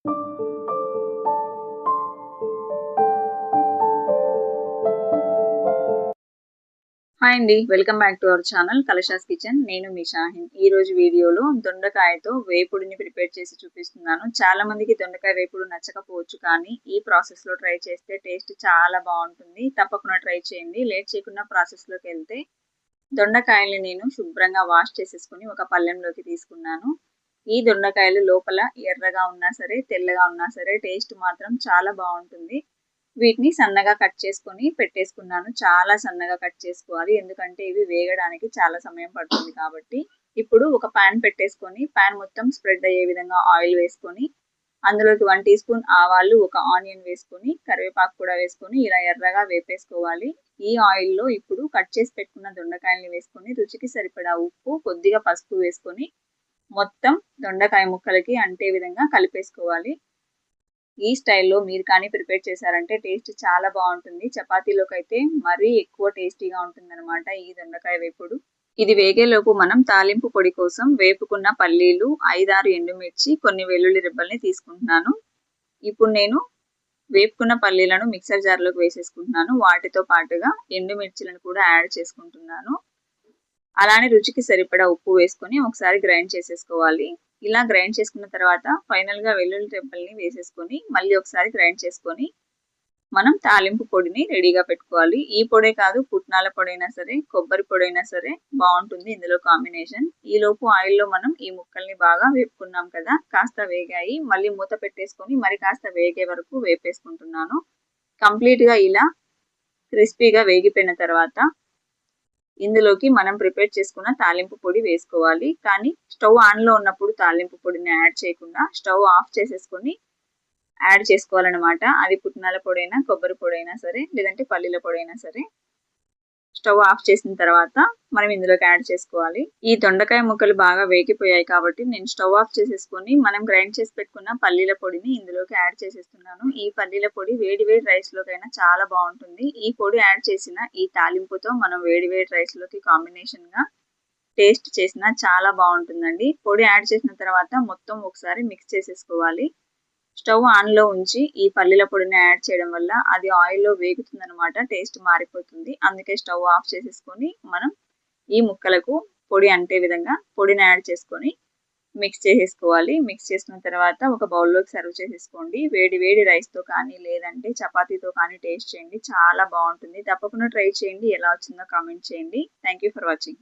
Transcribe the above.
Hi అండి welcome back to our channel Kalasha's kitchen. నేను మీ షాహిన్. ఈ రోజు వీడియోలో దొండకాయతో వేపుడిని ప్రిపేర్ చేసి చూపిస్తున్నాను. చాలా మందికి దొండకాయ వేపుడు నచ్చకపోవచ్చు కానీ ఈ ప్రాసెస్లో ట్రై చేస్తే టేస్ట్ చాలా బాగుంటుంది. తప్పకుండా ట్రై చేయండి. లేట్ చేయకుండా ప్రాసెస్లోకి వెళ్తే దొండకాయల్ని నేను శుభ్రంగా వాష్ చేసేసుకుని ఒక పళ్ళెంలోకి తీసుకున్నాను. ఈ దొండకాయలు లోపల ఎర్రగా ఉన్నా సరే తెల్లగా ఉన్నా సరే టేస్ట్ మాత్రం చాలా బాగుంటుంది. వీటిని సన్నగా కట్ చేసుకొని పెట్టేసుకున్నాను. చాలా సన్నగా కట్ చేసుకోవాలి. ఎందుకంటే ఇవి వేగడానికి చాలా సమయం పడుతుంది కాబట్టి. ఇప్పుడు ఒక ప్యాన్ పెట్టేసుకొని ప్యాన్ మొత్తం స్ప్రెడ్ అయ్యే విధంగా ఆయిల్ వేసుకొని అందులోకి వన్ టీ స్పూన్ ఆవాలు ఒక ఆనియన్ వేసుకొని కరివేపాకు కూడా వేసుకొని ఇలా ఎర్రగా వేపేసుకోవాలి. ఈ ఆయిల్లో ఇప్పుడు కట్ చేసి పెట్టుకున్న దొండకాయల్ని వేసుకొని రుచికి సరిపడా ఉప్పు కొద్దిగా పసుపు వేసుకొని మొత్తం దొండకాయ ముక్కలకి అంటే విధంగా కలిపేసుకోవాలి. ఈ స్టైల్లో మీరు కానీ ప్రిపేర్ చేశారంటే టేస్ట్ చాలా బాగుంటుంది. చపాతీలోకి అయితే మరీ ఎక్కువ టేస్టీగా ఉంటుంది అనమాట ఈ దొండకాయ వేపుడు. ఇది వేగేలోపు మనం తాలింపు పొడి కోసం వేపుకున్న పల్లీలు ఐదారు ఎండుమిర్చి కొన్ని వెల్లుల్లి రిబ్బల్ని తీసుకుంటున్నాను. ఇప్పుడు నేను వేపుకున్న పల్లీలను మిక్సర్ జార్లోకి వేసేసుకుంటున్నాను. వాటితో పాటుగా ఎండుమిర్చిలను కూడా యాడ్ చేసుకుంటున్నాను. అలానే రుచికి సరిపడా ఉప్పు వేసుకొని ఒకసారి గ్రైండ్ చేసేసుకోవాలి. ఇలా గ్రైండ్ చేసుకున్న తర్వాత ఫైనల్గా వెల్లుల్లి టెంపల్ని వేసేసుకొని మళ్ళీ ఒకసారి గ్రైండ్ చేసుకొని మనం తాలింపు పొడిని రెడీగా పెట్టుకోవాలి. ఈ పొడే కాదు పుట్నాల పొడైనా సరే కొబ్బరి పొడైనా సరే బాగుంటుంది ఇందులో కాంబినేషన్. ఈ లోపు ఆయిల్లో మనం ఈ ముక్కల్ని బాగా వేపుకున్నాం కదా కాస్త వేగాయి. మళ్ళీ మూత పెట్టేసుకొని మరి కాస్త వేగే వరకు వేపేసుకుంటున్నాను. కంప్లీట్గా ఇలా క్రిస్పీగా వేగిపోయిన తర్వాత ఇందులోకి మనం ప్రిపేర్ చేసుకున్న తాలింపు పొడి వేసుకోవాలి. కానీ స్టవ్ ఆన్లో ఉన్నప్పుడు తాలింపు పొడిని యాడ్ చేయకుండా స్టవ్ ఆఫ్ చేసేసుకొని యాడ్ చేసుకోవాలన్నమాట. అది పుట్నాల పొడైనా కొబ్బరి పొడైనా సరే లేదంటే పల్లీల పొడైనా సరే. స్టవ్ ఆఫ్ చేసిన తర్వాత మనం ఇందులోకి యాడ్ చేసుకోవాలి. ఈ దొండకాయ ముక్కలు బాగా వేగిపోయాయి కాబట్టి నేను స్టవ్ ఆఫ్ చేసేసుకొని మనం గ్రైండ్ చేసి పెట్టుకున్న పల్లీల పొడిని ఇందులోకి యాడ్ చేసేస్తున్నాను. ఈ పల్లీల పొడి వేడి వేడి రైస్ లోకైనా చాలా బాగుంటుంది. ఈ పొడి యాడ్ చేసిన ఈ తాలింపుతో మనం వేడి వేడి రైస్లోకి కాంబినేషన్గా టేస్ట్ చేసిన చాలా బాగుంటుందండి. పొడి యాడ్ చేసిన తర్వాత మొత్తం ఒకసారి మిక్స్ చేసేసుకోవాలి. స్టవ్ ఆన్లో ఉంచి ఈ పల్లీల పొడిని యాడ్ చేయడం వల్ల అది ఆయిల్లో వేగుతుంది అనమాట టేస్ట్ మారిపోతుంది. అందుకే స్టవ్ ఆఫ్ చేసేసుకొని మనం ఈ ముక్కలకు పొడి అంటే విధంగా పొడిని యాడ్ చేసుకొని మిక్స్ చేసేసుకోవాలి. మిక్స్ చేసుకున్న తర్వాత ఒక బౌల్లోకి సర్వ్ చేసేసుకోండి. వేడి వేడి రైస్తో కానీ లేదంటే చపాతీతో కానీ టేస్ట్ చేయండి. చాలా బాగుంటుంది. తప్పకుండా ట్రై చేయండి. ఎలా వచ్చిందో కామెంట్ చేయండి. Thank for watching